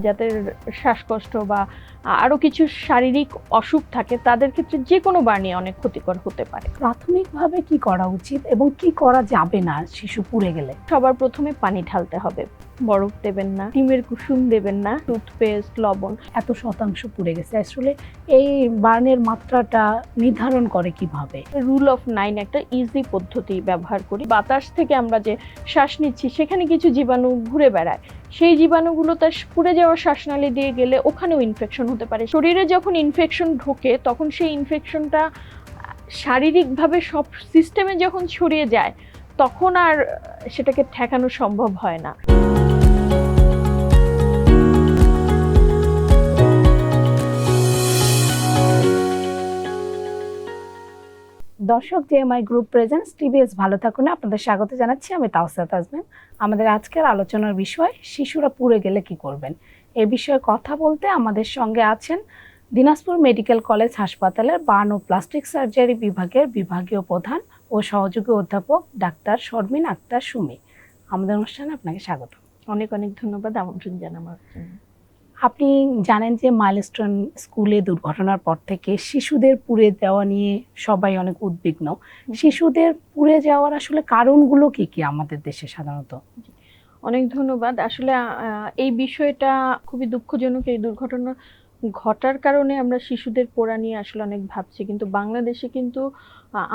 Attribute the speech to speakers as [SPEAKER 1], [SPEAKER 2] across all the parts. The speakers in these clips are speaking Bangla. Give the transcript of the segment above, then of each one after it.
[SPEAKER 1] যাদের শ্বাসকষ্ট বা আরও কিছু শারীরিক অসুখ থাকে তাদের ক্ষেত্রে যে কোনো বাণী অনেক ক্ষতিকর হতে পারে।
[SPEAKER 2] প্রাথমিকভাবে কি করা উচিত এবং কি করা যাবে না শিশু পুড়ে গেলে?
[SPEAKER 1] সবার প্রথমে পানি ঢালতে হবে। বরফ দেবেন না ডিমের কুসুম দেবেন না টুথপেস্ট লবণ।
[SPEAKER 2] এত শতাংশ পুড়ে গেছে। আসলে এই বার্নের মাত্রাটা নির্ধারণ করে কীভাবে?
[SPEAKER 1] রুল অফ নাইন একটা ইজি পদ্ধতি ব্যবহার করি। বাতাস থেকে আমরা যে শ্বাস নিচ্ছি সেখানে কিছু জীবাণু ঘুরে বেড়ায়। সেই জীবাণুগুলো তার পুড়ে যাওয়া শ্বাসনালী দিয়ে গেলে ওখানেও ইনফেকশন হতে পারে। শরীরে যখন ইনফেকশন ঢোকে তখন সেই ইনফেকশনটা শারীরিকভাবে সব সিস্টেমে যখন ছড়িয়ে যায় তখন আর সেটাকে ঠেকানো সম্ভব হয় না।
[SPEAKER 2] দর্শক জেএমআই গ্রুপ প্রেজেন্টস টিভিএস ভালো থাকুন। আপনাদের স্বাগত জানাচ্ছি, আমি তাওসাত আজমেন। আমাদের আজকের আলোচনার বিষয়, শিশুরা পুড়ে গেলে কি করবেন? এ বিষয়ে কথা বলতে আমাদের সঙ্গে আছেন দিনাজপুর মেডিকেল কলেজ হাসপাতালের বার্ন ও প্লাস্টিক সার্জারি বিভাগের বিভাগীয় প্রধান ও সহযোগী অধ্যাপক ডাক্তার শর্মিন আক্তার সুমি। আমাদের অনুষ্ঠানে আপনাকে স্বাগত।
[SPEAKER 1] অনেক অনেক ধন্যবাদ আমন্ত্রণ জানাবার জন্য।
[SPEAKER 2] আপনি জানেন যে মাইলস্টোন স্কুলে দুর্ঘটনার পর থেকে শিশুদের পুড়ে দেওয়া নিয়ে সবাই অনেক উদ্বিগ্ন। শিশুদের পুড়ে যাওয়ার আসলে কারণগুলো কি কি আমাদের দেশে সাধারণত?
[SPEAKER 1] অনেক ধন্যবাদ। আসলে এই বিষয়টা খুবই দুঃখজনক এই দুর্ঘটনা ঘটার কারণে আমরা শিশুদের পোড়া নিয়ে আসলে অনেক ভাবছি। কিন্তু বাংলাদেশে কিন্তু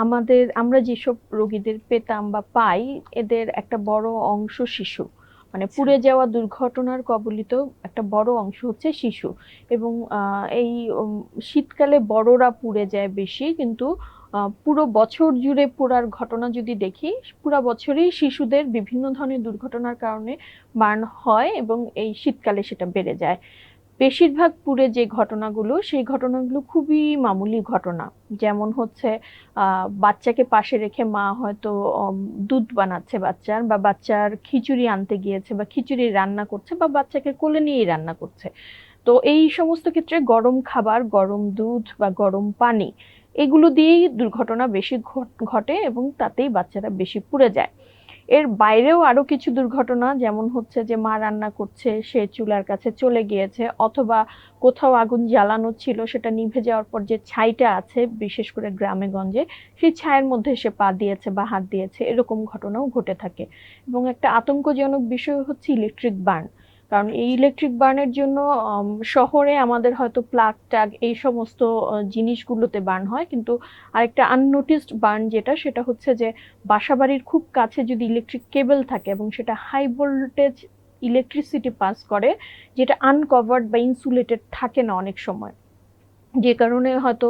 [SPEAKER 1] আমাদের আমরা যেসব রোগীদের পেতাম বা পাই এদের একটা বড় অংশ শিশু। মানে পুড়ে যাওয়া দুর্ঘটনার কবলিত একটা বড় অংশ হচ্ছে শিশু। এবং এই শীতকালে বড়রা পুড়ে যায় বেশি কিন্তু পুরো বছর জুড়ে পোড়ার ঘটনা যদি দেখি পুরো বছরেই শিশুদের বিভিন্ন ধরনের দুর্ঘটনার কারণে মারণ হয় এবং এই শীতকালে সেটা বেড়ে যায়। বেশিরভাগ পুড়ে যে ঘটনাগুলো, সেই ঘটনাগুলো খুবই মামুলি ঘটনা। যেমন হচ্ছে বাচ্চাকে পাশে রেখে মা হয়তো দুধ বানাচ্ছে বাচ্চার বা বাচ্চার খিচুড়ি আনতে গিয়েছে বা খিচুড়ি রান্না করছে বা বাচ্চাকে কোলে নিয়েই রান্না করছে। তো এই সমস্ত ক্ষেত্রে গরম খাবার, গরম দুধ বা গরম পানি, এগুলো দিয়েই দুর্ঘটনা বেশি ঘটে এবং তাতেই বাচ্চারা বেশি পুড়ে যায়। এর বাইরেও আরও কিছু দুর্ঘটনা, যেমন হচ্ছে যে মা রান্না করছে, সে চুলার কাছে চলে গিয়েছে, অথবা কোথাও আগুন জ্বালানো ছিল, সেটা নিভে যাওয়ার পর যে ছাইটা আছে, বিশেষ করে গ্রামে গঞ্জে সেই ছায়ের মধ্যে সে পা দিয়েছে বা হাত দিয়েছে, এরকম ঘটনাও ঘটে থাকে। এবং একটা আতঙ্কজনক বিষয় হচ্ছে ইলেকট্রিক বার্ন। কারণ এই ইলেকট্রিক বার্নের জন্য শহরে আমাদের হয়তো প্লাগ টাগ এই সমস্ত জিনিসগুলোতে বার্ন হয়। কিন্তু আরেকটা আননোটিসড বার্ন যেটা, সেটা হচ্ছে যে বাসাবাড়ির খুব কাছে যদি ইলেকট্রিক কেবল থাকে এবং সেটা হাই ভোল্টেজ ইলেকট্রিসিটি পাস করে, যেটা আনকভার্ড বা ইনসুলেটেড থাকে না অনেক সময়। যে কারণে হয়তো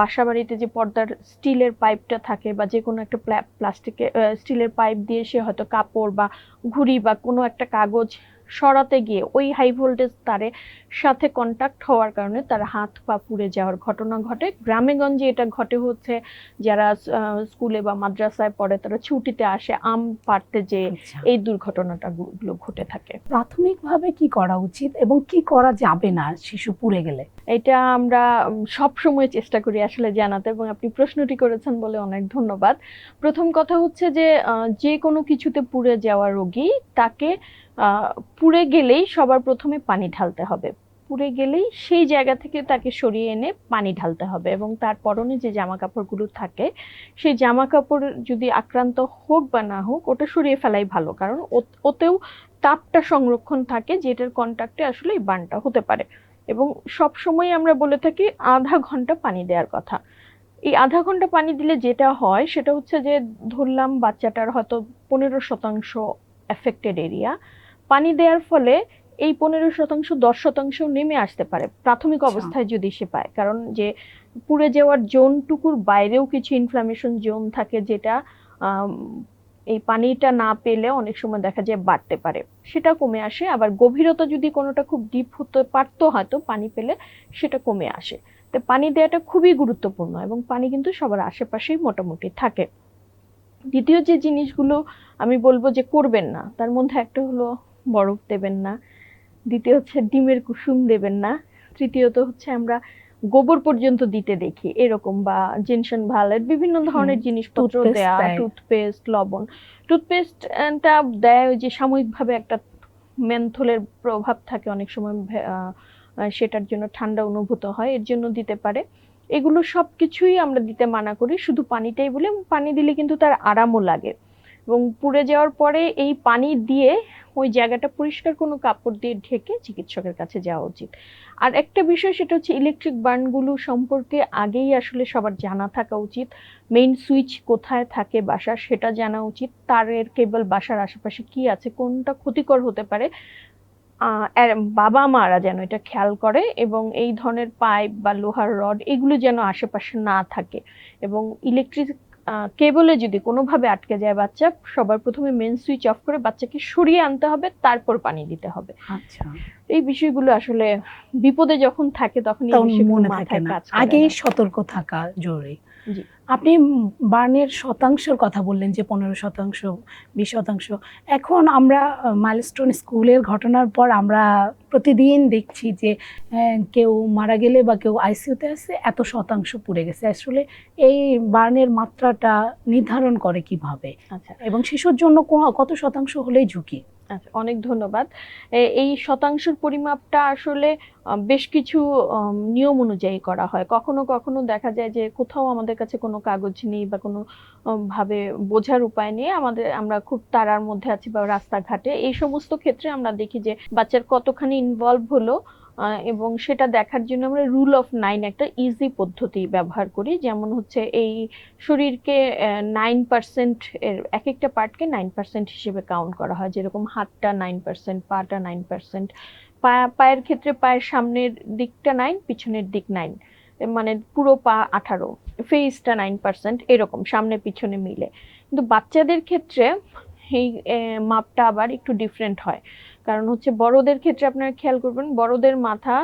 [SPEAKER 1] বাসাবাড়িতে যে পর্দার স্টিলের পাইপটা থাকে বা যে কোনো একটা প্লাস্টিকের স্টিলের পাইপ দিয়ে সে হয়তো কাপড় বা ঘুড়ি বা কোনো একটা কাগজ সরাতে গিয়ে ওই হাই ভোল্টেজ তারে সাথে কন্টাক্ট হওয়ার কারণে তার হাত পা পুড়ে যাওয়ার ঘটনা ঘটে। গ্রামেগঞ্জে এটা ঘটে হচ্ছে যারা স্কুলে বা মাদ্রাসায় পড়ে তারা ছুটিতে আসে আম পাড়তে যে
[SPEAKER 2] আচ্ছা।
[SPEAKER 1] এই দুর্ঘটনাটা গুলো ঘটে থাকে।
[SPEAKER 2] প্রাথমিকভাবে কি করা উচিত এবং কি করা যাবে না শিশু পুড়ে গেলে?
[SPEAKER 1] এটা আমরা সব সময় চেষ্টা করি আসলে জানাতে এবং আপনি প্রশ্নটি করেছেন বলে অনেক ধন্যবাদ। প্রথম কথা হচ্ছে যে যে কোনো কিছুতে পুড়ে যাওয়া রোগী তাকে পুড়ে গেলেই সবার প্রথমে পানি ঢালতে হবে। পুড়ে গেলেই সেই জায়গা থেকে তাকে সরিয়ে এনে পানি ঢালতে হবে এবং তার পরনে যে জামা কাপড়গুলো থাকে, সেই জামা কাপড় যদি আক্রান্ত হোক বা না হোক, ওটা সরিয়ে ফেলাই ভালো। কারণ ওতেও তাপটা সংরক্ষণ থাকে, যেটার কন্ট্যাক্টে আসলে এই বানটা হতে পারে। এবং সব সময় আমরা বলে থাকি আধা ঘণ্টা পানি দেওয়ার কথা। এই আধা ঘণ্টা পানি দিলে যেটা হয়, সেটা হচ্ছে যে ধরলাম বাচ্চাটার হয়তো পনেরো শতাংশ এফেক্টেড এরিয়া পানি দেওয়ার ফলে এই পনেরো শতাংশ দশ শতাংশ নেমে আসতে পারে। প্রাথমিক
[SPEAKER 2] আচ্ছা।
[SPEAKER 1] অবস্থায় যদি সে পায় কারণ যে পুড়ে যাওয়ার জোনটুকুর বাইরেও কিছু ইনফ্লামেশন জোন থাকে যেটা এই পানিটা না পেলে অনেক সময় দেখা যায় বাড়তে পারে। সেটা কমে আসে। আবার গভীরতা যদি কোনোটা খুব ডিপ হতে পারতো হয়তো পানি পেলে সেটা কমে আসে। তো পানি দেওয়াটা খুবই গুরুত্বপূর্ণ এবং পানি কিন্তু সবার আশেপাশেই মোটামুটি থাকে। দ্বিতীয় যে জিনিসগুলো আমি বলব যে করবেন না তার মধ্যে একটা হলো বরফ দেবেন না। দ্বিতীয় হচ্ছে ডিমের কুসুম দেবেন না। তৃতীয়ত হচ্ছে আমরা গোবর পর্যন্ত দিতে দেখি এরকম বা জেনশন ভালের বিভিন্ন ধরনের জিনিসপত্র দেয়া টুথপেস্ট লবণ। টুথপেস্টটা দেয় যে সাময়িকভাবে একটা মেন্থলের প্রভাব থাকে অনেক সময় সেটার জন্য ঠান্ডা অনুভূত হয় এর জন্য দিতে পারে। এগুলো সব কিছুই আমরা দিতে মানা করি শুধু পানিটাই বলে পানি দিলে কিন্তু তার আরামও লাগে। এবং পুড়ে যাওয়ার পরে এই পানি দিয়ে ওই জায়গাটা পরিষ্কার কোনো কাপড় দিয়ে ঢেকে চিকিৎসকের কাছে যাওয়া উচিত। আর একটা বিষয় সেটা হচ্ছে ইলেকট্রিক বার্নগুলো সম্পর্কে আগেই আসলে সবার জানা থাকা উচিত। মেইন সুইচ কোথায় থাকে বাসার সেটা জানা উচিত। তারের কেবল বাসার আশেপাশে কি আছে, কোনটা ক্ষতিকর হতে পারে বাবা মারা যেন এটা খেয়াল করে এবং এই ধরনের পাইপ বা লোহার রড এগুলো যেন আশেপাশে না থাকে। এবং ইলেকট্রিক কেবলে যদি কোনোভাবে আটকে যায় বাচ্চা সবার প্রথমে মেন সুইচ অফ করে বাচ্চাকে সরিয়ে আনতে হবে তারপর পানি দিতে হবে।
[SPEAKER 2] আচ্ছা।
[SPEAKER 1] এই বিষয়গুলো আসলে বিপদে যখন থাকে তখন এই বিষয়গুলো
[SPEAKER 2] মনে থাকে
[SPEAKER 1] মাথায়
[SPEAKER 2] না।
[SPEAKER 1] কাজ
[SPEAKER 2] সতর্ক থাকা জরুরি। আপনি বার্নের শতাংশের কথা বললেন যে পনেরো শতাংশ বিশ শতাংশ। এখন আমরা মাইলস্টোন স্কুলের ঘটনার পর আমরা প্রতিদিন দেখছি যে কেউ মারা গেলে বা কেউ আইসিইউতে আছে এত শতাংশ পুড়ে গেছে। আসলে এই বার্নের মাত্রাটা নির্ধারণ করে কীভাবে?
[SPEAKER 1] আচ্ছা।
[SPEAKER 2] এবং শিশুর জন্য কত শতাংশ হলেই ঝুঁকি?
[SPEAKER 1] আচ্ছা অনেক ধন্যবাদ। এই শতাংশের পরিমাপটা আসলে বেশ কিছু নিয়ম অনুযায়ী করা হয়। কখনো কখনো দেখা যায় যে কোথাও আমাদের কাছে কোনো কাগজ নেই বা কোনো ভাবে বোঝার উপায় নেই। আমাদের, আমরা খুব তারার মধ্যে আছি বা রাস্তাঘাটে। এই সমস্ত ক্ষেত্রে আমরা দেখি যে বাচ্চার কতখানি ইনভলভ হলো এবং সেটা দেখার জন্য আমরা রুল অফ নাইন একটা ইজি পদ্ধতি ব্যবহার করি। যেমন হচ্ছে এই শরীরকে নাইন পার্সেন্ট এর এক একটা পার্টকে নাইন পার্সেন্ট হিসেবে কাউন্ট করা হয়। যেরকম হাতটা নাইন পার্সেন্ট পাটা নাইন পার্সেন্ট পায়ের ক্ষেত্রে পায়ের সামনের দিকটা নাইন পিছনের দিক নাইন মানে পুরো পা আঠারো ফেসটা নাইন পার্সেন্ট এরকম সামনে পিছনে মিলে। কিন্তু বাচ্চাদের ক্ষেত্রে এই মাপটা আবার একটু ডিফারেন্ট হয়। কারণ হচ্ছে বড়দের ক্ষেত্রে আপনারা খেয়াল করবেন, বড়দের মাথা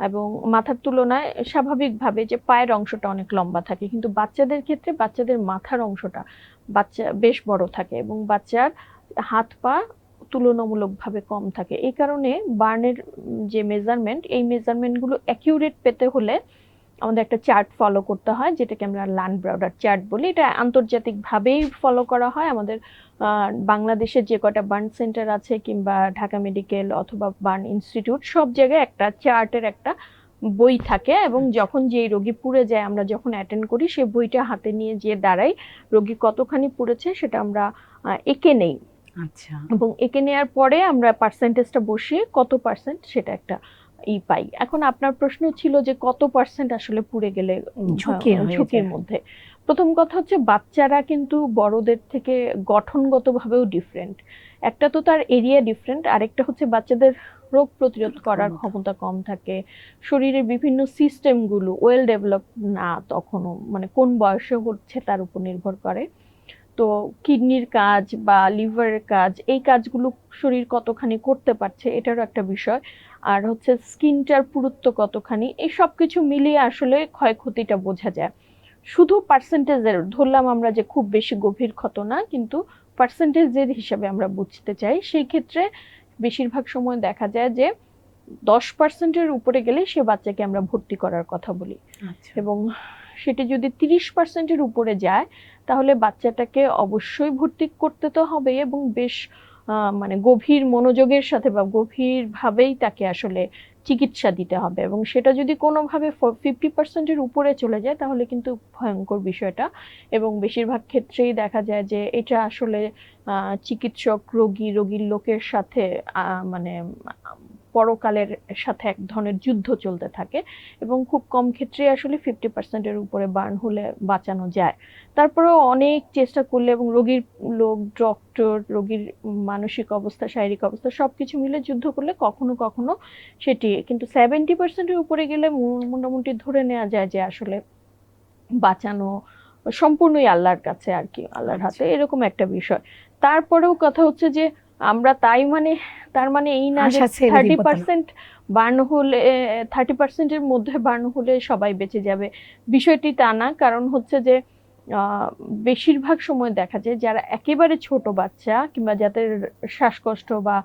[SPEAKER 1] এবং মাথার তুলনায় স্বাভাবিকভাবে যে পায়ের অংশটা অনেক লম্বা থাকে, কিন্তু বাচ্চাদের ক্ষেত্রে বাচ্চাদের মাথার অংশটা বাচ্চা বেশ বড় থাকে এবং বাচ্চার হাত পা তুলনামূলকভাবে কম থাকে। এই কারণে বার্নের যে মেজারমেন্ট এই মেজারমেন্টগুলো অ্যাকিউরেট পেতে হলে আমাদের একটা চার্ট ফলো করতে হয় যেটাকে আমরা লান ব্রাউডার চার্ট বলি। এটা আন্তর্জাতিকভাবেই ফলো করা হয়। আমাদের বাংলাদেশের যে কটা বার্ন সেন্টার আছে কিংবা ঢাকা মেডিকেল অথবা বার্ন ইনস্টিটিউট সব জায়গায় একটা চার্টের একটা বই থাকে এবং যখন যে রোগী পুড়ে যায় আমরা যখন অ্যাটেন্ড করি সেই বইটা হাতে নিয়ে যে দাঁড়াই রোগী কতখানি পুড়েছে সেটা আমরা এঁকে নেই।
[SPEAKER 2] আচ্ছা।
[SPEAKER 1] এবং এঁকে নেওয়ার পরে আমরা পার্সেন্টেজটা বসিয়ে কত পার্সেন্ট সেটা একটা ই পাই। এখন আপনার প্রশ্ন ছিল যে কত পার্সেন্ট আসলে পুড়ে গেলে ঝুঁকির মধ্যে। প্রথম কথা হচ্ছে বাচ্চারা কিন্তু বড়দের থেকে গঠনগতভাবেও ডিফারেন্ট একটা তো তার এরিয়া ডিফারেন্ট আরেকটা হচ্ছে বাচ্চাদের রোগ প্রতিরোধ করার
[SPEAKER 2] ক্ষমতা।
[SPEAKER 1] ক্ষমতা কম থাকে। শরীরের বিভিন্ন সিস্টেমগুলো ওয়েল ডেভেলপ না তখনও মানে কোন বয়সে হচ্ছে তার উপর নির্ভর করে। তো কিডনির কাজ বা লিভারের কাজ এই কাজগুলো শরীর কতখানি করতে পারছে এটারও একটা বিষয়। আর হচ্ছে স্কিনটার পুরুত্ব কতখানি এই সব কিছু মিলিয়ে আসলে ক্ষয়ক্ষতিটা বোঝা যায়। শুধু পার্সেন্টেজের ধরলাম আমরা যে খুব বেশি গভীর ক্ষত না কিন্তু পার্সেন্টেজের হিসাবে আমরা বুঝতে চাই। সেই ক্ষেত্রে বেশিরভাগ সময় দেখা যায় যে দশ পার্সেন্টের উপরে গেলে সে বাচ্চাকে আমরা ভর্তি করার কথা বলি।
[SPEAKER 2] আচ্ছা।
[SPEAKER 1] এবং সেটি যদি তিরিশ পার্সেন্টের উপরে যায় তাহলে বাচ্চাটাকে অবশ্যই ভর্তি করতে তো হবে এবং বেশ মানে গভীর মনোযোগের সাথে বা গভীর ভাবেই তাকে আসলে চিকিৎসা দিতে হবে এবং সেটা যদি কোনোভাবে ফিফটি পার্সেন্টের উপরে চলে যায়, তাহলে কিন্তু ভয়ঙ্কর বিষয়টা। এবং বেশিরভাগ ক্ষেত্রেই দেখা যায় যে এটা আসলে চিকিৎসক, রোগী, রোগীর লোকের সাথে মানে পরকালের সাথে এক ধরনের যুদ্ধ চলতে থাকে এবং খুব কম ক্ষেত্রে আসলে ফিফটি পার্সেন্টের উপরে বার্ন হলে বাঁচানো যায় তারপরেও অনেক চেষ্টা করলে এবং রোগীর লোক ডক্টর রোগীর মানসিক অবস্থা শারীরিক অবস্থা সব কিছু মিলে যুদ্ধ করলে কখনো কখনো সেটি কিন্তু সেভেন্টি পার্সেন্টের উপরে গেলে মোটামুটি ধরে নেওয়া যায় যে আসলে বাঁচানো সম্পূর্ণই আল্লাহর কাছে আর কি আল্লাহর হাতে
[SPEAKER 2] আচ্ছা।
[SPEAKER 1] এরকম একটা বিষয় তারপরেও কথা হচ্ছে যে আমরা তাই মানে তার মানে এই না যে থার্টি। পার্সেন্ট বার্ন হলে থার্টি পার্সেন্টের মধ্যে বার্ন হলে সবাই বেঁচে যাবে। বিষয়টি তা না কারণ হচ্ছে যে বেশিরভাগ সময় দেখা যায় যারা একেবারে ছোট বাচ্চা কিংবা যাদের শ্বাসকষ্ট বা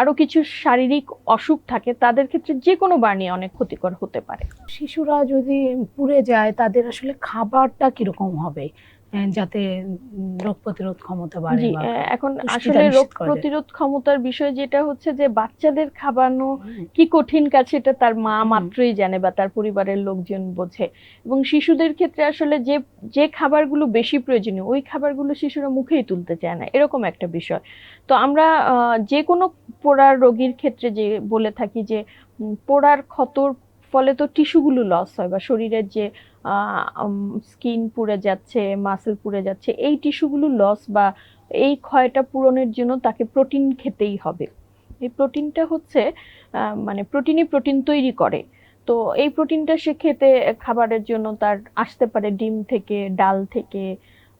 [SPEAKER 1] আরও কিছু শারীরিক অসুখ থাকে তাদের ক্ষেত্রে যে কোনো বার্নই অনেক ক্ষতিকর হতে পারে।
[SPEAKER 2] শিশুরা যদি পুড়ে যায় তাদের আসলে খাবারটা কীরকম হবে? যাতে রোগ প্রতিরোধ ক্ষমতা বাড়ে
[SPEAKER 1] এখন আসলে রোগ প্রতিরোধ ক্ষমতার বিষয় যেটা হচ্ছে যে বাচ্চাদের খাওয়ানো কি কঠিন কাজ সেটা তার মা মাত্রই জানে বা তার পরিবারের লোকজন বোঝে। এবং শিশুদের ক্ষেত্রে আসলে যে যে খাবারগুলো বেশি প্রয়োজনীয় ওই খাবারগুলো শিশুরা মুখেই তুলতে চায় না। এরকম একটা বিষয়। তো আমরা যে কোনো পোড়ার রোগীর ক্ষেত্রে যে বলে থাকি যে পোড়ার ক্ষতর ফলে তো টিস্যুগুলো লস হয় বা শরীরের যে স্কিন পুড়ে যাচ্ছে, মাসেল পুড়ে যাচ্ছে, এই টিস্যুগুলো লস বা এই ক্ষয়টা পূরণের জন্য তাকে প্রোটিন খেতেই হবে। এই প্রোটিনটা হচ্ছে মানে প্রোটিনই প্রোটিন তৈরি করে। তো এই প্রোটিনটা সে খেতে, খাবারের জন্য তার আসতে পারে ডিম থেকে, ডাল থেকে,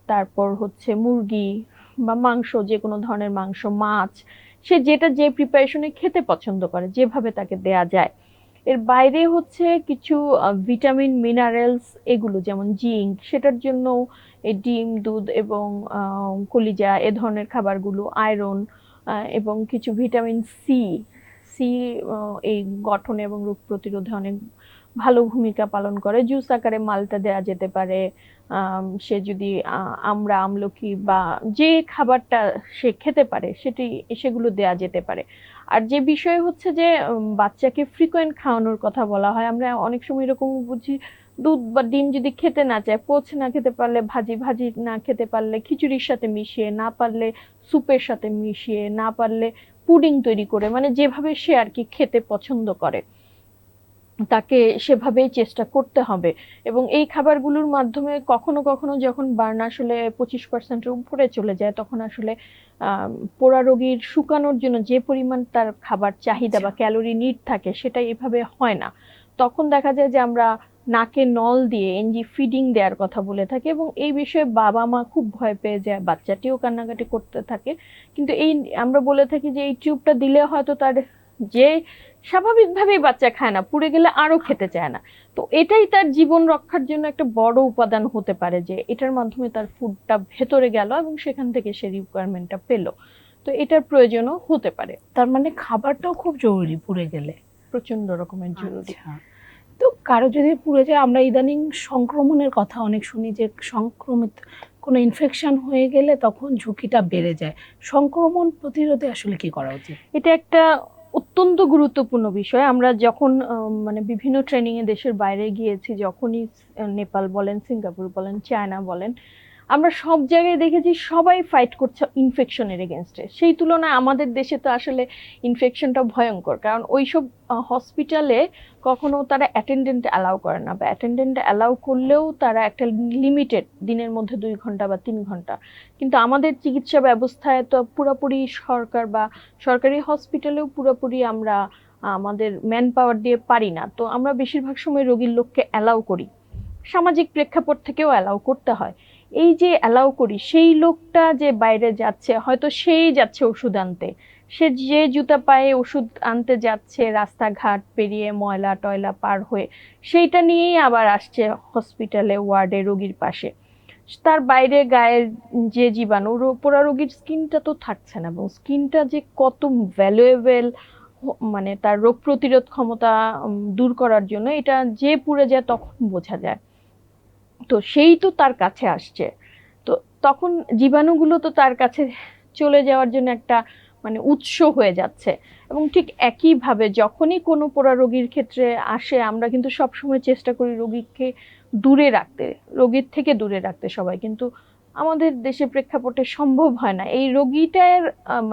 [SPEAKER 1] তারপর হচ্ছে মুরগি বা মাংস যে কোনো ধরনের মাংস, মাছ, সে যেটা যে প্রিপারেশনে খেতে পছন্দ করে, যেভাবে তাকে দেয়া যায়। এর বাইরে হচ্ছে কিছু ভিটামিন মিনারেলস এগুলো যেমন জিঙ্ক, সেটার জন্য ডিম, দুধ এবং কলিজা এ ধরনের খাবারগুলো, আয়রন এবং কিছু ভিটামিন সি সি এই গঠন এবং রোগ প্রতিরোধে অনেক ভালো ভূমিকা পালন করে। জুস আকারে মালটা দেওয়া যেতে পারে। সে যদি আমরা আমলকি বা যে খাবারটা সে খেতে পারে, সেটি, সেগুলো দেয়া যেতে পারে। আর যে বিষয় হচ্ছে যে বাচ্চাকে ফ্রিকোয়েন্ট খাওয়ানোর কথা বলা হয়, আমরা অনেক সময় এরকম বুঝি, দুধ বা ডিম যদি খেতে না চায়, পোচ না খেতে পারলে, ভাজি ভাজি না খেতে পারলে, খিচুড়ির সাথে মিশিয়ে, না পারলে স্যুপের সাথে মিশিয়ে, না পারলে পুডিং তৈরি করে মানে যেভাবে সে আর কি খেতে পছন্দ করে। তাকে সেভাবেই চেষ্টা করতে হবে। এবং এই খাবারগুলোর মাধ্যমে কখনো কখনো যখন বার্ন আসলে পঁচিশ পার্সেন্টের উপরে চলে যায়, তখন আসলে পোড়া রোগীর শুকানোর জন্য যে পরিমাণ তার খাবার চাহিদা বা ক্যালোরি নিড থাকে, সেটা এভাবে হয় না। তখন দেখা যায় যে আমরা নাকে নল দিয়ে এনজি ফিডিং দেওয়ার কথা বলে থাকি এবং এই বিষয়ে বাবা মা খুব ভয় পেয়ে যায়, বাচ্চাটিও কান্নাকাটি করতে থাকে। কিন্তু এই আমরা বলে থাকি যে এই টিউবটা দিলে হয়তো তার যে স্বাভাবিকভাবেই বাচ্চা খায় না পুড়ে গেলে আরও খেতে চায় না। তো এটাই তার জীবন রক্ষার জন্য একটা বড় উপাদান হতে পারে যে এটার মাধ্যমে তার ফুডটা ভেতরে গেল এবং সেখান থেকে সে রিকোয়ারমেন্টটা পেল। তো এটার প্রয়োজনও হতে পারে।
[SPEAKER 2] তার মানে খাবারটাও খুব জরুরি পুড়ে গেলে।
[SPEAKER 1] প্রচণ্ড রকমের জরুরি।
[SPEAKER 2] আচ্ছা। তো কারও যদি পুড়ে যায় আমরা ইদানিং সংক্রমণের কথা অনেক শুনি যে সংক্রমিত কোনো ইনফেকশন হয়ে গেলে তখন ঝুঁকিটা বেড়ে যায়। সংক্রমণ প্রতিরোধে আসলে কি করা উচিত?
[SPEAKER 1] এটা একটা অত্যন্ত গুরুত্বপূর্ণ বিষয়। আমরা যখন মানে বিভিন্ন ট্রেনিং এ দেশের বাইরে গিয়েছি, যখনই নেপাল বলেন, সিঙ্গাপুর বলেন, চায়না বলেন আমরা সব জায়গায় দেখেছি সবাই ফাইট করছে ইনফেকশনের এগেনস্টে সেই তুলনায় আমাদের দেশে তো আসলে ইনফেকশনটা ভয়ঙ্কর। কারণ ওইসব হসপিটালে কখনো তারা অ্যাটেন্ডেন্ট অ্যালাউ করে না বা অ্যাটেন্ডেন্ট অ্যালাউ করলেও তারা একটা লিমিটেড দিনের মধ্যে দুই ঘণ্টা বা তিন ঘণ্টা। কিন্তু আমাদের চিকিৎসা ব্যবস্থায় তো পুরোপুরি সরকার বা সরকারি হসপিটালেও পুরোপুরি আমরা, আমাদের ম্যান পাওয়ার দিয়ে পারি না। তো আমরা বেশিরভাগ সময় রোগীর লোককে অ্যালাউ করি। সামাজিক প্রেক্ষাপট থেকেও অ্যালাউ করতে হয়। এই যে অ্যালাউ করি, সেই লোকটা যে বাইরে যাচ্ছে, হয়তো সেই যাচ্ছে ওষুধ আনতে। সে যে জুতা পায়ে ওষুধ আনতে যাচ্ছে, রাস্তাঘাট পেরিয়ে ময়লা টয়লা পার হয়ে, সেইটা নিয়েই আবার আসছে হসপিটালে ওয়ার্ডে রোগীর পাশে। তার বাইরে গায়ের যে জীবাণু পোড়া রোগীর স্কিনটা তো থাকছে না, এবং স্কিনটা যে কত ভ্যালুয়েবল মানে তার রোগ প্রতিরোধ ক্ষমতা দূর করার জন্য, এটা যে পুড়ে যায় তখন বোঝা যায়। তো সেই তো তার কাছে আসছে। তো তখন জীবাণুগুলো তো তার কাছে চলে যাওয়ার জন্য একটা মানে উৎস হয়ে যাচ্ছে। এবং ঠিক একইভাবে যখনই কোনো পোড়া রোগীর ক্ষেত্রে আসে, আমরা কিন্তু সবসময় চেষ্টা করি রোগীকে দূরে রাখতে, রোগীর থেকে দূরে রাখতে সবাই। কিন্তু আমাদের দেশে প্রেক্ষাপটে সম্ভব হয় না। এই রোগীটার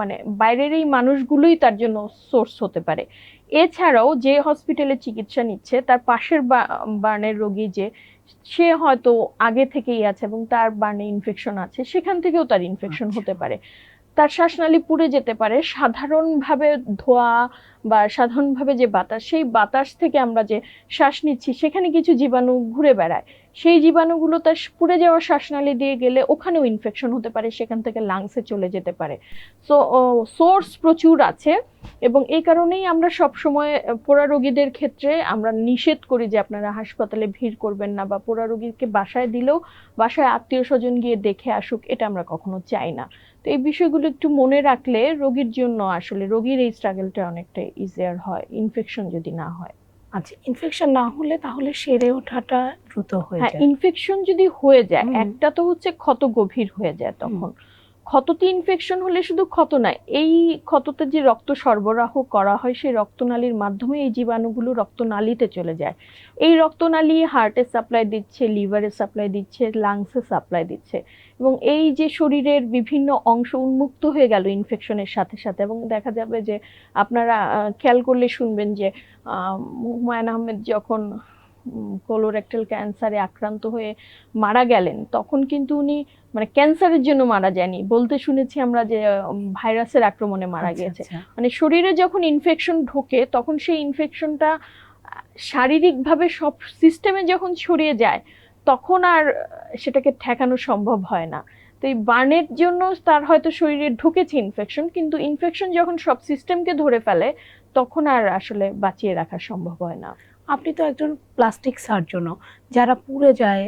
[SPEAKER 1] মানে বাইরের এই মানুষগুলোই তার জন্য সোর্স হতে পারে। এছাড়াও যে হসপিটালে চিকিৎসা নিচ্ছে, তার পাশের বার্নের রোগী যে সে হয়তো আগে থেকেই আছে এবং তার বার্নে ইনফেকশন আছে সেখান থেকেও তার ইনফেকশন
[SPEAKER 2] আচ্ছা।
[SPEAKER 1] হতে পারে। তার শ্বাসনালী পুড়ে যেতে পারে। সাধারণভাবে ধোয়া বা সাধারণভাবে যে বাতাস সেই বাতাস থেকে আমরা যে শ্বাস নিচ্ছি সেখানে কিছু জীবাণু ঘুরে বেড়ায়। সেই জীবাণুগুলো তার পুড়ে যাওয়া শ্বাসনালী দিয়ে গেলে ওখানেও ইনফেকশন হতে পারে, সেখান থেকে লাংসে চলে যেতে পারে। সো সোর্স প্রচুর আছে এবং এই কারণেই আমরা সব সময় পোড়া রোগীদের ক্ষেত্রে আমরা নিষেধ করি যে আপনারা হাসপাতালে ভিড় করবেন না বা পোড়া রোগীকে বাসায় দিলেও বাসায় আত্মীয় স্বজন গিয়ে দেখে আসুক, এটা আমরা কখনো চাই না। তো এই বিষয়গুলো একটু মনে রাখলে রোগীর জন্য আসলে রোগীর এই স্ট্রাগলটা অনেকটা ইজিয়ার হয় ইনফেকশন যদি না হয়।
[SPEAKER 2] আচ্ছা ইনফেকশন না হলে তাহলে সেরে ওঠাটা দ্রুত হয়ে
[SPEAKER 1] হ্যাঁ
[SPEAKER 2] যায়।
[SPEAKER 1] ইনফেকশন যদি হয়ে যায় একটা তো হচ্ছে ক্ষত গভীর হয়ে যায় তখন। ক্ষততে ইনফেকশন হলে শুধু ক্ষত নয় এই ক্ষততে যে রক্ত সরবরাহ করা হয় সেই রক্তনালীর মাধ্যমে এই জীবাণুগুলো রক্তনালীতে চলে যায়। এই রক্তনালী হার্টে সাপ্লাই দিচ্ছে লিভারে সাপ্লাই দিচ্ছে লাংসে সাপ্লাই দিচ্ছে। এবং এই যে শরীরের বিভিন্ন অংশ উন্মুক্ত হয়ে গেল ইনফেকশনের সাথে সাথে এবং দেখা যাবে যে আপনারা খেয়াল করলে শুনবেন যে হুমায়ুন আহমেদ যখন কোলোরেক্টাল ক্যান্সারে আক্রান্ত হয়ে মারা গেলেন তখন কিন্তু উনি মানে ক্যান্সারের জন্য মারা যায়নি বলতে শুনেছি আমরা যে ভাইরাসের আক্রমণে মারা
[SPEAKER 2] আচ্ছা,
[SPEAKER 1] গিয়েছে
[SPEAKER 2] আচ্ছা।
[SPEAKER 1] মানে শরীরে যখন ইনফেকশন ঢোকে তখন সেই ইনফেকশনটা শারীরিকভাবে সব সিস্টেমে যখন ছড়িয়ে যায় তখন আর সেটাকে ঠেকানো সম্ভব হয় না। তো এই বার্নের জন্য তার হয়তো শরীরে ঢুকেছে ইনফেকশন কিন্তু ইনফেকশন যখন সব সিস্টেমকে ধরে ফেলে, তখন আর আসলে বাঁচিয়ে রাখা সম্ভব হয় না।
[SPEAKER 2] আপনি তো একজন প্লাস্টিক সার্জনও যারা পুড়ে যায়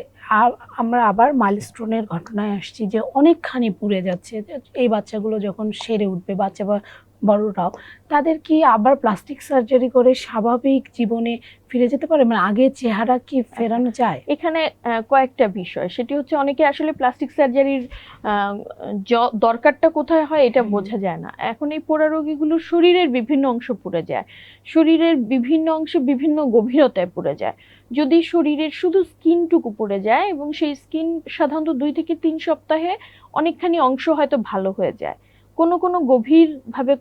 [SPEAKER 2] আমরা আবার মাইলস্টোনের ঘটনায় আসছি যে অনেকখানি পুড়ে যাচ্ছে। এই বাচ্চাগুলো যখন সেরে উঠবে, বাচ্চা বা বড়রাও তাদের কি আবার প্লাস্টিক সার্জারি করে স্বাভাবিক জীবনে ফিরে যেতে পারে? মানে আগের চেহারা কি ফেরানো যায়?
[SPEAKER 1] এখানে কয়েকটা বিষয়। সেটি হচ্ছে অনেকে আসলে প্লাস্টিক সার্জারির দরকারটা কোথায় হয় এটা বোঝা যায় না। এখন এই পোড়া রোগীগুলো শরীরের বিভিন্ন অংশ পুড়ে যায়। শরীরের বিভিন্ন অংশে বিভিন্ন গভীরতায় পুড়ে যায়। যদি শরীরের শুধু স্কিনটুকু পুড়ে যায় এবং সেই স্কিন সাধারণত দুই থেকে তিন সপ্তাহে অনেকখানি অংশ হয়তো ভালো হয়ে যায়। কোনো কোনো গভীরভাবে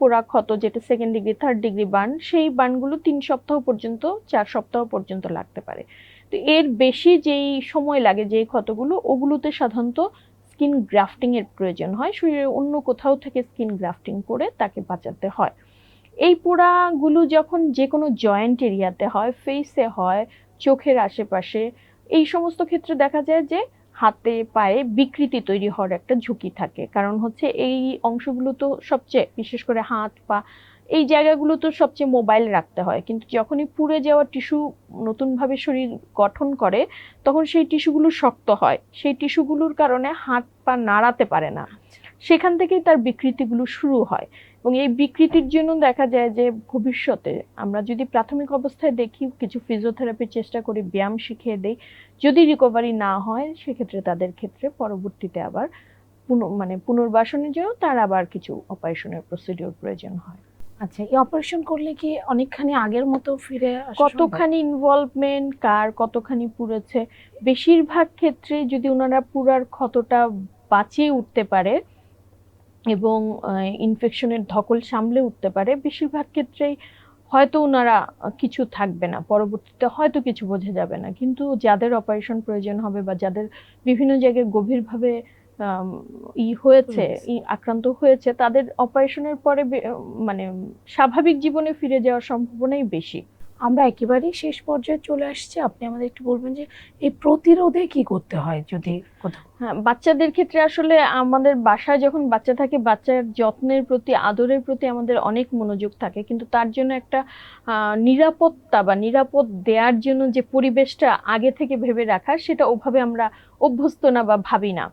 [SPEAKER 1] পোড়া ক্ষত যেটা second degree third degree burn সেই বার্নগুলো তিন সপ্তাহ পর্যন্ত, চার সপ্তাহ পর্যন্ত লাগতে পারে। তো এর বেশি যেই সময় লাগে যেই ক্ষতগুলো, ওগুলোতে সাধারণত স্কিন গ্রাফটিং এর প্রয়োজন হয়। শরীরের অন্য কোথাও থেকে স্কিন গ্রাফটিং করে তাকে বাঁচাতে হয়। এই পোড়াগুলো যখন যে কোনো জয়েন্ট এরিয়াতে হয় ফেসে হয়, চোখের আশেপাশে, এই সমস্ত ক্ষেত্রে দেখা যায় যে হাতে পায়ে বিকৃতি তৈরি হওয়ার একটা ঝুঁকি থাকে। কারণ হচ্ছে এই অংশগুলো তো সবচেয়ে বিশেষ করে হাত পা এই জায়গাগুলো তো সবচেয়ে মোবাইল রাখতে হয়। কিন্তু যখনই পুড়ে যাওয়া টিস্যু নতুনভাবে শরীর গঠন করে তখন সেই টিস্যুগুলো শক্ত হয়। সেই টিস্যুগুলোর কারণে হাত পা নাড়াতে পারে না। সেখান থেকেই তার বিকৃতিগুলো শুরু হয়। এবং এই বিকৃতির জন্য দেখা যায় যে ভবিষ্যতে আমরা যদি প্রাথমিক অবস্থায় দেখি কিছু ফিজিওথেরাপির চেষ্টা করি ব্যায়াম শিখিয়ে দেই যদি রিকভারি না হয় সেক্ষেত্রে তাদের ক্ষেত্রে পরবর্তীতে আবার মানে পুনর্বাসনের জন্য তার আবার কিছু অপারেশনের প্রসিডিওর প্রয়োজন হয়।
[SPEAKER 2] আচ্ছা এই অপারেশন করলে কি অনেকখানি আগের মতো ফিরে
[SPEAKER 1] কতখানি ইনভলভমেন্ট কার কতখানি পুড়েছে বেশিরভাগ ক্ষেত্রে যদি ওনারা পুরার ক্ষতটা বাঁচিয়ে উঠতে পারে এবং ইনফেকশনের ধকল সামলে উঠতে পারে। বেশিরভাগ ক্ষেত্রেই হয়তো ওনারা কিছু থাকবে না। পরবর্তীতে হয়তো কিছু বোঝা যাবে না। কিন্তু যাদের অপারেশন প্রয়োজন হবে বা যাদের বিভিন্ন জায়গায় গভীরভাবে ই হয়েছে। আক্রান্ত হয়েছে তাদের অপারেশনের পরে মানে স্বাভাবিক জীবনে ফিরে যাওয়ার সম্ভাবনাই বেশি।
[SPEAKER 2] আমরা একেবারেই শেষ পর্যায়ে চলে আসছি। আপনি আমাদের একটু বলবেন যে এই প্রতিরোধে কি করতে হয় যদি কোথাও?
[SPEAKER 1] হ্যাঁ বাচ্চাদের ক্ষেত্রে আসলে আমাদের বাসায় যখন বাচ্চা থাকে, বাচ্চার যত্নের প্রতি, আদরের প্রতি আমাদের অনেক মনোযোগ থাকে। কিন্তু তার জন্য একটা নিরাপত্তা বা নিরাপদ দেওয়ার জন্য যে পরিবেশটা আগে থেকে ভেবে রাখা সেটা ওভাবে আমরা অভ্যস্ত না বা ভাবি না।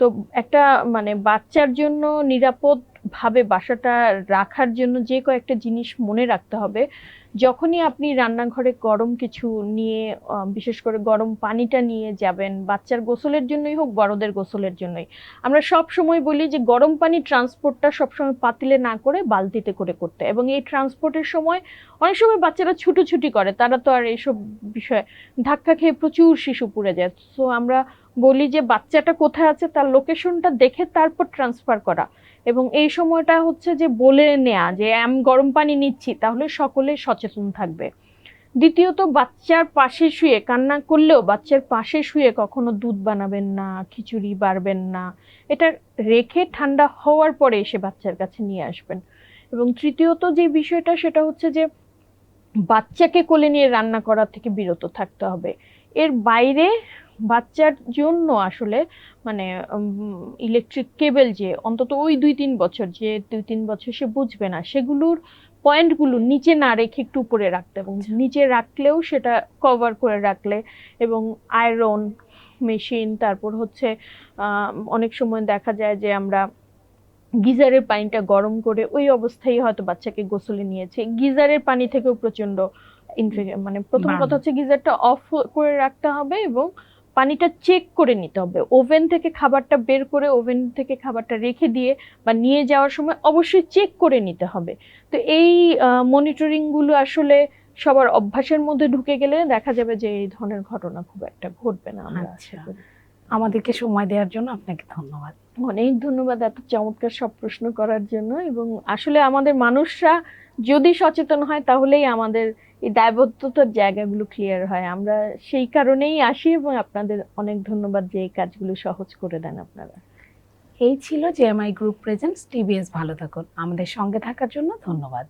[SPEAKER 1] তো একটা মানে বাচ্চার জন্য নিরাপদ ভাবে বাসাটা রাখার জন্য যে কয়েকটা জিনিস মনে রাখতে হবে। যখনই আপনি রান্নাঘরে গরম কিছু নিয়ে বিশেষ করে গরম পানিটা নিয়ে যাবেন, বাচ্চার গোসলের জন্যই হোক, বড়দের গোসলের জন্যই। আমরা সব সময় বলি যে গরম পানি ট্রান্সপোর্টটা সবসময় পাতিলে না করে বালতিতে করে করতে। এবং এই ট্রান্সপোর্টের সময় অনেক সময় বাচ্চারা ছুটোছুটি করে, তারা তো আর এইসব বিষয়ে ধাক্কা খেয়ে প্রচুর শিশু পুড়ে যায়। সো আমরা বলি যে বাচ্চাটা কোথায় আছে, তার লোকেশনটা দেখে তারপর ট্রান্সফার করা। এবং এই সময়টা হচ্ছে যে বলে নেয়া যে, আমি গরম পানি নিচ্ছি, তাহলে সকলে সচেতন থাকবে। দ্বিতীয়ত, বাচ্চার পাশে শুয়ে কান্না করলেও বাচ্চার পাশে শুয়ে কখনো দুধ বানাবেন না, খিচুড়ি বাড়বেন না। এটা রেখে ঠান্ডা হওয়ার পরে এসে বাচ্চার কাছে নিয়ে আসবেন। এবং তৃতীয়ত যে বিষয়টা, সেটা হচ্ছে যে, বাচ্চাকে কোলে নিয়ে রান্না করা থেকে বিরত থাকতে হবে। এর বাইরে বাচ্চার জন্য আসলে মানে ইলেকট্রিক কেবেল যে অন্তত ওই দুই তিন বছর যে দুই তিন বছর সে বুঝবে না সেগুলোর পয়েন্টগুলো নিচে না রেখে একটু উপরে রাখতে এবং নিচে রাখলেও সেটা কভার করে রাখলে এবং আয়রন মেশিন তারপর হচ্ছে অনেক সময় দেখা যায় যে আমরা গিজারের পানিটা গরম করে ওই অবস্থায় হয়তো বাচ্চাকে গোসলে নিয়েছে। গিজারের পানি থেকেও প্রচণ্ড মানে প্রথম কথা হচ্ছে গিজারটা অফ করে রাখতে হবে এবং পানিটা চেক করে নিতে হবে। ওভেন থেকে খাবারটা বের করে ওভেন থেকে খাবারটা রেখে দিয়ে বা নিয়ে যাওয়ার সময় অবশ্যই চেক করে নিতে হবে। তো এই মনিটরিংগুলো আসলে সবার অভ্যাসের মধ্যে ঢুকে গেলে দেখা যাবে যে এই ধরনের ঘটনা খুব একটা ঘটবে না আমরা
[SPEAKER 2] আচ্ছা। আমাদেরকে সময় দেওয়ার জন্য আপনাকে ধন্যবাদ।
[SPEAKER 1] অনেক ধন্যবাদ এত চমৎকার সব প্রশ্ন করার জন্য এবং আসলে আমাদের মানুষরা যদি সচেতন হয়, তাহলেই আমাদের এই দায়বদ্ধতার জায়গাগুলো ক্লিয়ার হয়। আমরা সেই কারণেই আসি এবং আপনাদের অনেক ধন্যবাদ যে এই কাজগুলো সহজ করে দেন আপনারা।
[SPEAKER 2] এই ছিল জেএমআই গ্রুপ প্রেজেন্টস টিবিএস ভালো থাকুন। আমাদের সঙ্গে থাকার জন্য ধন্যবাদ।